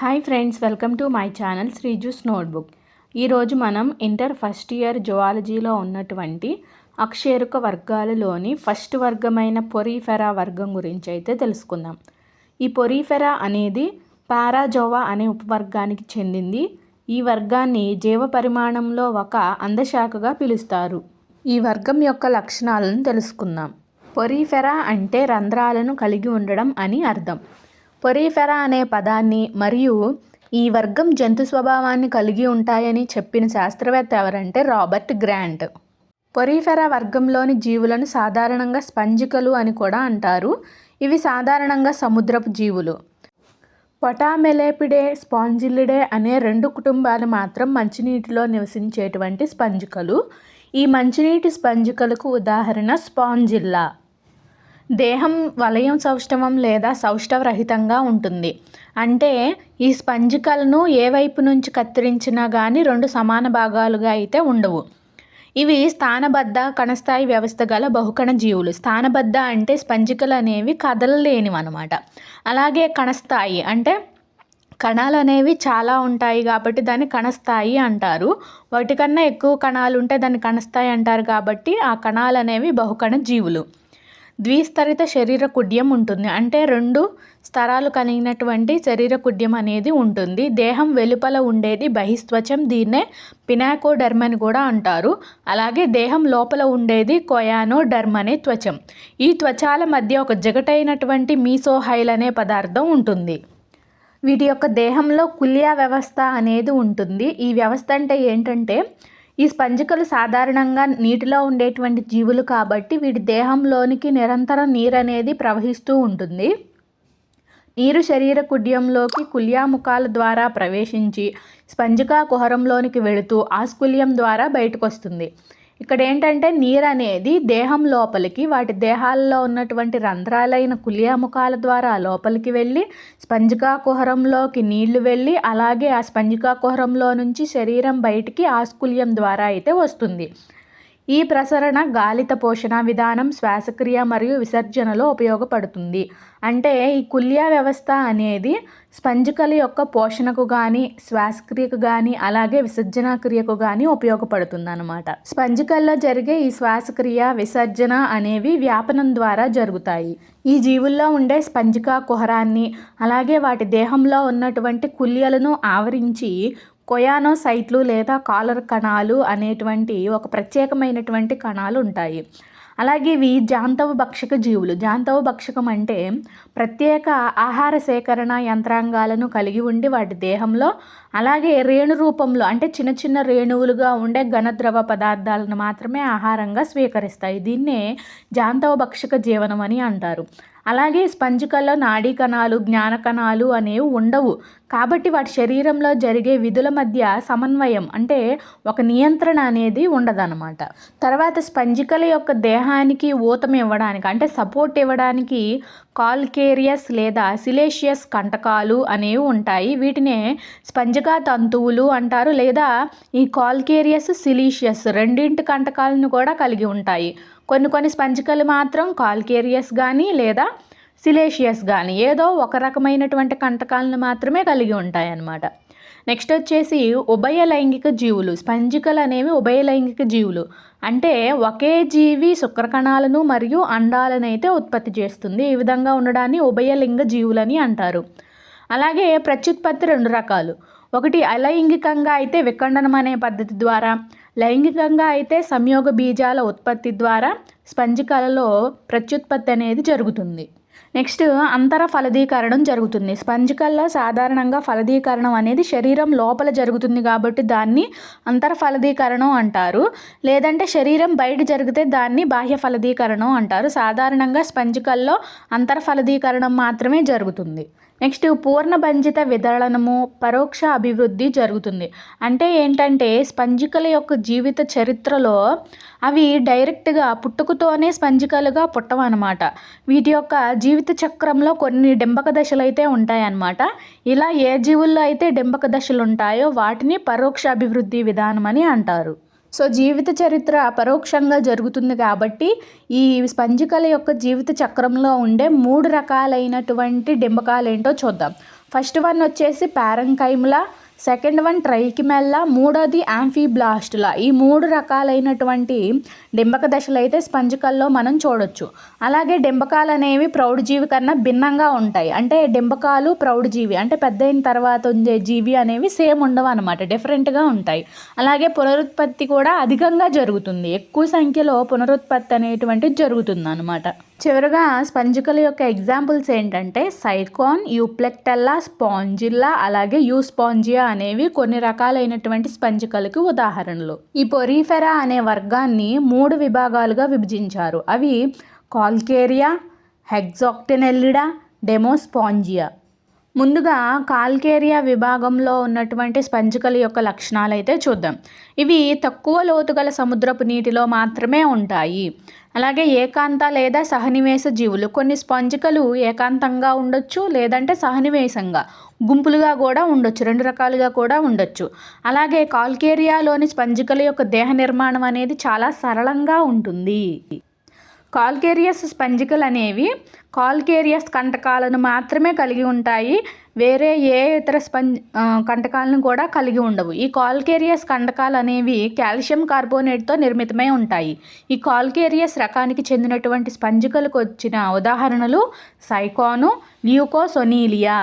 Hi friends welcome to my channel Sreeju's notebook ఈరోజు మనం inter first year జువాలజీలో ఉన్నటువంటి అక్షేరుక వర్గాలలోని first వర్గమైన పొరీఫెరా వర్గం గురించి అయితే తెలుసుకుందాం. ఈ పొరీఫెరా అనేది పారాజోవా అనే ఉపవర్గానికి చెందింది. ఈ వర్గాన్ని జీవ పరిమాణంలో ఒక అందశాఖగా పిలుస్తారు. ఈ వర్గం యొక్క లక్షణాలను తెలుసుకుందాం. పొరీఫెరా అంటే రంధ్రాలను కలిగి ఉండడం అని అర్థం. పొరీఫెరా అనే పదాన్ని మరియు ఈ వర్గం జంతు స్వభావాన్ని కలిగి ఉంటాయని చెప్పిన శాస్త్రవేత్త ఎవరంటే రాబర్ట్ గ్రాంట్. పొరీఫెరా వర్గంలోని జీవులను సాధారణంగా స్పంజికలు అని కూడా అంటారు. ఇవి సాధారణంగా సముద్రపు జీవులు. పొటామెలేపిడే స్పాంజిలిడే అనే రెండు కుటుంబాలు మాత్రం మంచినీటిలో నివసించేటువంటి స్పంజికలు. ఈ మంచినీటి స్పంజికలకు ఉదాహరణ స్పాంజిల్లా. దేహం వలయం సౌష్ఠవం లేదా సౌష్ఠవరహితంగా ఉంటుంది. అంటే ఈ స్పంజికలను ఏ వైపు నుంచి కత్తిరించినా కానీ రెండు సమాన భాగాలుగా అయితే ఉండవు. ఇవి స్థానబద్ధ కణస్థాయి వ్యవస్థ గల బహుకణ జీవులు. స్థానబద్ధ అంటే స్పంజికలు అనేవి కదలలేనివి అనమాట అలాగే కణస్థాయి అంటే కణాలు అనేవి చాలా ఉంటాయి కాబట్టి దాన్ని కణస్థాయి అంటారు. వాటికన్నా ఎక్కువ కణాలు ఉంటే దాన్ని కణస్థాయి అంటారు కాబట్టి ఆ కణాలు అనేవి బహుకణ జీవులు. ద్విస్తరిత శరీర కుడ్యం ఉంటుంది. అంటే రెండు స్తరాలు కలిగినటువంటి శరీర కుడ్యం అనేది ఉంటుంది. దేహం వెలుపల ఉండేది బహిస్త్వచం దీన్నే పినాకోడర్మ్ అని కూడా అంటారు. అలాగే దేహం లోపల ఉండేది కొయానో డర్మ్ అనే త్వచం. ఈ త్వచాల మధ్య ఒక జగటైనటువంటి మీసోహైల్ అనే పదార్థం ఉంటుంది. వీటి యొక్క దేహంలో కులియా వ్యవస్థ అనేది ఉంటుంది. ఈ వ్యవస్థ అంటే ఏంటంటే ఈ స్పంజికలు సాధారణంగా నీటిలో ఉండేటువంటి జీవులు కాబట్టి వీటి దేహంలోనికి నిరంతరం నీరు అనేది ప్రవహిస్తూ ఉంటుంది. నీరు శరీర కుడ్యంలోకి కుల్యాముఖాల ద్వారా ప్రవేశించి స్పంజికా కుహరంలోనికి వెళుతూ ఆస్కుల్యం ద్వారా బయటకు వస్తుంది. ఇక్కడ ఏంటంటే నీరు అనేది దేహం లోపలికి వాటి దేహాల్లో ఉన్నటువంటి రంధ్రాలైన కులియాముఖాల ద్వారా లోపలికి వెళ్ళి స్పంజికా కుహరంలోకి నీళ్ళు వెళ్ళి అలాగే ఆ స్పంజికా కుహరంలో నుంచి శరీరం బయటికి ఆస్కుల్యం ద్వారా అయితే వస్తుంది. ఈ ప్రసరణ గాలిత పోషణ విధానం శ్వాసక్రియ మరియు విసర్జనలో ఉపయోగపడుతుంది. అంటే ఈ కుల్యా వ్యవస్థ అనేది స్పంజికల యొక్క పోషణకు కానీ శ్వాసక్రియకు కానీ అలాగే విసర్జన క్రియకు కానీ ఉపయోగపడుతుంది అనమాట స్పంజికల్లో జరిగే ఈ శ్వాసక్రియ విసర్జన అనేవి వ్యాపనం ద్వారా జరుగుతాయి. ఈ జీవుల్లో ఉండే స్పంజికా కుహరాన్ని అలాగే వాటి దేహంలో ఉన్నటువంటి కుల్యలను ఆవరించి కొయానోసైట్లు లేదా కాలర్ కణాలు అనేటువంటి ఒక ప్రత్యేకమైనటువంటి కణాలు ఉంటాయి. అలాగే ఇవి జాంతవ భక్షక జీవులు. జాంతవ భక్షకం అంటే ప్రత్యేక ఆహార సేకరణ యంత్రాంగాలను కలిగి ఉండి వాటి దేహంలో అలాగే రేణు రూపంలో అంటే చిన్న చిన్న రేణువులుగా ఉండే ఘనద్రవ పదార్థాలను మాత్రమే ఆహారంగా స్వీకరిస్తాయి. దీన్నే జాంతవ భక్షక జీవనం అని అంటారు. అలాగే స్పంజికల్లో నాడీ కణాలు జ్ఞాన కణాలు అనేవి ఉండవు. కాబట్టి వాటి శరీరంలో జరిగే విధుల మధ్య సమన్వయం అంటే ఒక నియంత్రణ అనేది ఉండదన్నమాట. తర్వాత స్పంజికల యొక్క దేహానికి ఊతం ఇవ్వడానికి అంటే సపోర్ట్ ఇవ్వడానికి కాల్కేరియస్ లేదా సిలేషియస్ కంటకాలు అనేవి ఉంటాయి. వీటినే స్పంజికా తంతువులు అంటారు లేదా ఈ కాల్కేరియస్ సిలీషియస్ రెండింటి కంటకాలను కూడా కలిగి ఉంటాయి. కొన్ని కొన్ని స్పంజికలు మాత్రం కాల్కేరియస్ కానీ లేదా సిలేషియస్ కానీ ఏదో ఒక రకమైనటువంటి కంటకాలను మాత్రమే కలిగి ఉంటాయి అన్నమాట నెక్స్ట్ వచ్చేసి ఉభయ లైంగిక జీవులు స్పంజికలు అనేవి ఉభయ లైంగిక జీవులు. అంటే ఒకే జీవి శుక్రకణాలను మరియు అండాలను అయితే ఉత్పత్తి చేస్తుంది. ఈ విధంగా ఉండడాన్ని ఉభయలింగ జీవులని అంటారు. అలాగే ప్రత్యుత్పత్తి రెండు రకాలు. ఒకటి అలైంగికంగా అయితే విఖండనం అనే పద్ధతి ద్వారా లైంగికంగా అయితే సంయోగ బీజాల ఉత్పత్తి ద్వారా స్పంజికలలో ప్రత్యుత్పత్తి అనేది జరుగుతుంది. నెక్స్ట్ అంతర ఫలదీకరణం జరుగుతుంది. స్పంజికల్లో సాధారణంగా ఫలదీకరణం అనేది శరీరం లోపల జరుగుతుంది కాబట్టి దాన్ని అంతర ఫలదీకరణం అంటారు. లేదంటే శరీరం బయట జరిగితే దాన్ని బాహ్య ఫలదీకరణం అంటారు. సాధారణంగా స్పంజికల్లో అంతర ఫలదీకరణం మాత్రమే జరుగుతుంది. నెక్స్ట్ పూర్ణభంజిత విదళనము పరోక్ష అభివృద్ధి జరుగుతుంది. అంటే ఏంటంటే స్పంజికల యొక్క జీవిత చరిత్రలో అవి డైరెక్ట్గా పుట్టుకతోనే స్పంజికలుగా పుట్టవన్నమాట. వీటి యొక్క జీవిత చక్రంలో కొన్ని డింబక దశలు అయితే ఉంటాయన్నమాట. ఇలా ఏ జీవుల్లో అయితే డింబక దశలు ఉంటాయో వాటిని పరోక్ష అభివృద్ధి విధానం అని అంటారు. సో జీవిత చరిత్ర పరోక్షంగా జరుగుతుంది కాబట్టి ఈ స్పంజికల యొక్క జీవిత చక్రంలో ఉండే మూడు రకాలైనటువంటి డింబకాలు ఏంటో చూద్దాం. ఫస్ట్ వన్ వచ్చేసి పారంకైమ్లా సెకండ్ వన్ ట్రైకిమెల్లా మూడోది యాంఫీబ్లాస్టులా. ఈ మూడు రకాలైనటువంటి డింబక దశలు అయితే స్పంజికల్లో మనం చూడొచ్చు. అలాగే డింబకాలు అనేవి ప్రౌఢజీవి కన్నా భిన్నంగా ఉంటాయి. అంటే డింబకాలు ప్రౌఢజీవి అంటే పెద్ద అయిన తర్వాత ఉండే జీవి అనేవి సేమ్ ఉండవు అనమాట డిఫరెంట్గా ఉంటాయి. అలాగే పునరుత్పత్తి కూడా అధికంగా జరుగుతుంది. ఎక్కువ సంఖ్యలో పునరుత్పత్తి అనేటువంటిది జరుగుతుంది అనమాట చివరగా స్పంజికల యొక్క ఎగ్జాంపుల్స్ ఏంటంటే సైకోన్ యూప్లెక్టెల్లా స్పాంజిల్లా అలాగే యూస్పాంజియా అనేవి కొన్ని రకాలైనటువంటి స్పంజికలకు ఉదాహరణలు. ఈ పొరీఫెరా అనే వర్గాన్ని మూడు విభాగాలుగా విభజించారు. అవి కాల్కేరియా హెగ్జాక్టెనెల్లిడా డెమోస్పాంజియా. ముందుగా కాల్కేరియా విభాగంలో ఉన్నటువంటి స్పంజికల యొక్క లక్షణాలు అయితే చూద్దాం. ఇవి తక్కువ లోతుగల సముద్రపు నీటిలో మాత్రమే ఉంటాయి. అలాగే ఏకాంత లేదా సహనివేశ జీవులు కొన్ని స్పంజికలు ఏకాంతంగా ఉండొచ్చు లేదంటే సహనివేశంగా గుంపులుగా కూడా ఉండొచ్చు రెండు రకాలుగా కూడా ఉండొచ్చు. అలాగే కాల్కేరియాలోని స్పంజికల యొక్క దేహ నిర్మాణం అనేది చాలా సరళంగా ఉంటుంది. కాల్కేరియస్ స్పంజికలు అనేవి కాల్కేరియస్ కంటకాలను మాత్రమే కలిగి ఉంటాయి. వేరే ఏ ఇతర స్పంజ్ కంటకాలను కూడా కలిగి ఉండవు. ఈ కాల్కేరియస్ కంటకాలు అనేవి కాల్షియం కార్బోనేట్తో నిర్మితమై ఉంటాయి. ఈ కాల్కేరియస్ రకానికి చెందినటువంటి స్పంజికలకు వచ్చిన ఉదాహరణలు సైకోను ల్యూకోసొనీలియా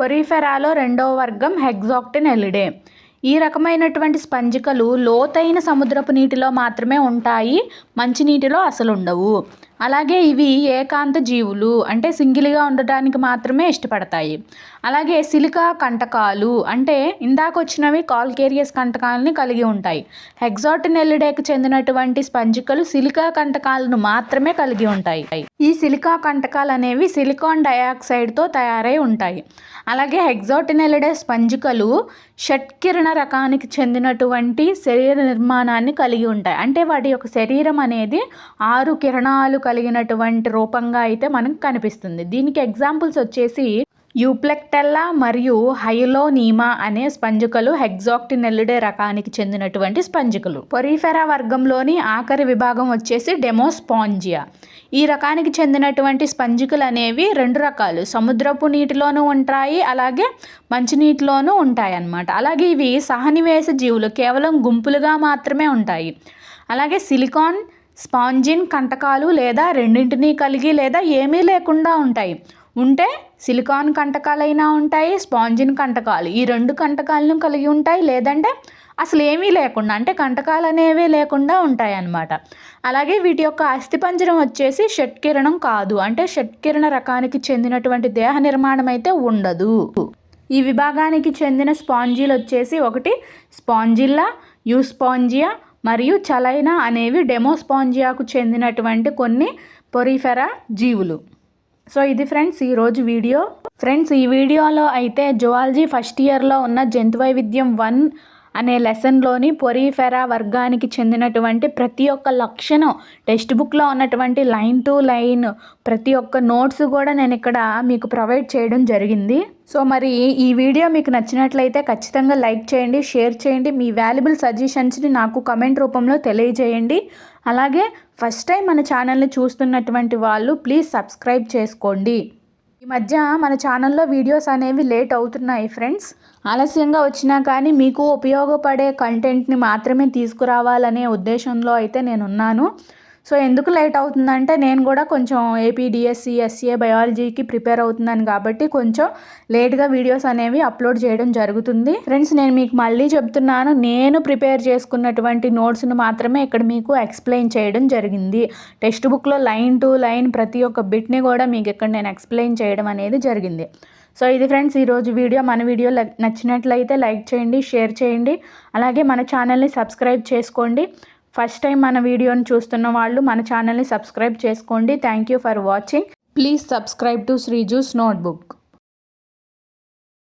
పొరిఫెరాలో రెండవ వర్గం హెగ్జాక్టిన్ ఎలిడే ఈ రకమైనటువంటి స్పంజికలు లోతైన సముద్రపు నీటిలో మాత్రమే ఉంటాయి మంచినీటిలో అసలు ఉండవు. అలాగే ఇవి ఏకాంత జీవులు అంటే సింగిల్గా ఉండటానికి మాత్రమే ఇష్టపడతాయి. అలాగే సిలికా కంటకాలు అంటే ఇందాక వచ్చినవి కాల్కేరియస్ కంటకాలని కలిగి ఉంటాయి. హెగ్జాటినెల్లిడేకి చెందినటువంటి స్పంజికలు సిలికా కంటకాలను మాత్రమే కలిగి ఉంటాయి. ఈ సిలికా కంటకాలు అనేవి సిలికాన్ డయాక్సైడ్తో తయారై ఉంటాయి. అలాగే హెగ్జాటినెల్లిడే స్పంజికలు షట్కిరణ రకానికి చెందినటువంటి శరీర నిర్మాణాన్ని కలిగి ఉంటాయి. అంటే వాటి యొక్క శరీరం అనేది ఆరు కిరణాలు కలిగినటువంటి రూపంగా అయితే మనకు కనిపిస్తుంది. దీనికి ఎగ్జాంపుల్స్ వచ్చేసి యూప్లెక్టెల్లా మరియు హైలోనీమా అనే స్పంజికలు హెగ్జాక్టినెల్లిడే రకానికి చెందినటువంటి స్పంజికలు. పొరిఫెరా వర్గంలోని ఆఖరి విభాగం వచ్చేసి డెమోస్పాంజియా. ఈ రకానికి చెందినటువంటి స్పంజికలు అనేవి రెండు రకాలు. సముద్రపు నీటిలోనూ ఉంటాయి అలాగే మంచినీటిలోనూ ఉంటాయి అన్నమాట అలాగే ఇవి సహనివేశ జీవులు కేవలం గుంపులుగా మాత్రమే ఉంటాయి. అలాగే సిలికాన్ స్పాంజిన్ కంటకాలు లేదా రెండింటినీ కలిగి లేదా ఏమీ లేకుండా ఉంటాయి. ఉంటే సిలికాన్ కంటకాలైనా ఉంటాయి స్పాంజిన్ కంటకాలు. ఈ రెండు కంటకాలను కలిగి ఉంటాయి. లేదంటే అసలు ఏమీ లేకుండా అంటే కంటకాలు అనేవి లేకుండా ఉంటాయి అన్నమాట అలాగే వీటి యొక్క అస్థిపంజరం వచ్చేసి షట్కిరణం కాదు. అంటే షట్కిరణ రకానికి చెందినటువంటి దేహ నిర్మాణం అయితే ఉండదు. ఈ విభాగానికి చెందిన స్పాంజీలు వచ్చేసి ఒకటి స్పాంజిల్లా యూస్పాంజియా మరియు చలైనా అనేవి డెమోస్పాంజియాకు చెందినటువంటి కొన్ని పొరిఫెరా జీవులు. సో ఇది ఫ్రెండ్స్ ఈరోజు వీడియో. ఫ్రెండ్స్ ఈ వీడియోలో అయితే జువాలజీ ఫస్ట్ ఇయర్లో ఉన్న జంతు వైవిధ్యం వన్ అనే లెసన్లోని పొరిఫెరా వర్గానికి చెందినటువంటి ప్రతి ఒక్క లక్షణం టెక్స్ట్ బుక్లో ఉన్నటువంటి లైన్ టు లైన్ ప్రతి ఒక్క నోట్స్ కూడా నేను ఇక్కడ మీకు ప్రొవైడ్ చేయడం జరిగింది. సో మరి ఈ వీడియో మీకు నచ్చినట్లయితే ఖచ్చితంగా లైక్ చేయండి షేర్ చేయండి మీ వాల్యుబుల్ సజెషన్స్ని నాకు కమెంట్ రూపంలో తెలియజేయండి. అలాగే ఫస్ట్ టైం మన ఛానల్ని చూస్తున్నటువంటి వాళ్ళు ప్లీజ్ సబ్స్క్రైబ్ చేసుకోండి. ఈ మధ్య మన ఛానల్లో వీడియోస్ అనేవి లేట్ అవుతున్నాయి ఫ్రెండ్స్. ఆలస్యంగా వచ్చినా కానీ మీకు ఉపయోగపడే కంటెంట్ని మాత్రమే తీసుకురావాలనే ఉద్దేశంలో అయితే నేనున్నాను. సో ఎందుకు లేట్ అవుతుందంటే నేను కూడా కొంచెం ఏపీడిఎస్సి ఎస్సీఏ బయాలజీకి ప్రిపేర్ అవుతున్నాను కాబట్టి కొంచెం లేట్గా వీడియోస్ అనేవి అప్లోడ్ చేయడం జరుగుతుంది. ఫ్రెండ్స్ నేను మీకు మళ్ళీ చెప్తున్నాను నేను ప్రిపేర్ చేసుకున్నటువంటి నోట్స్ను మాత్రమే ఇక్కడ మీకు ఎక్స్ప్లెయిన్ చేయడం జరిగింది. టెక్స్ట్ బుక్లో లైన్ టు లైన్ ప్రతి ఒక్క బిట్ని కూడా మీకు ఇక్కడ నేను ఎక్స్ప్లెయిన్ చేయడం అనేది జరిగింది. సో ఇది ఫ్రెండ్స్ ఈరోజు వీడియో. మన వీడియో నచ్చినట్లయితే లైక్ చేయండి షేర్ చేయండి. అలాగే మన ఛానల్ని సబ్స్క్రైబ్ చేసుకోండి. ఫస్ట్ టైం మన వీడియోని చూస్తున్న వాళ్ళు మన ఛానల్ని సబ్స్క్రైబ్ చేసుకోండి. Thank you for watching please subscribe to Sreeju's notebook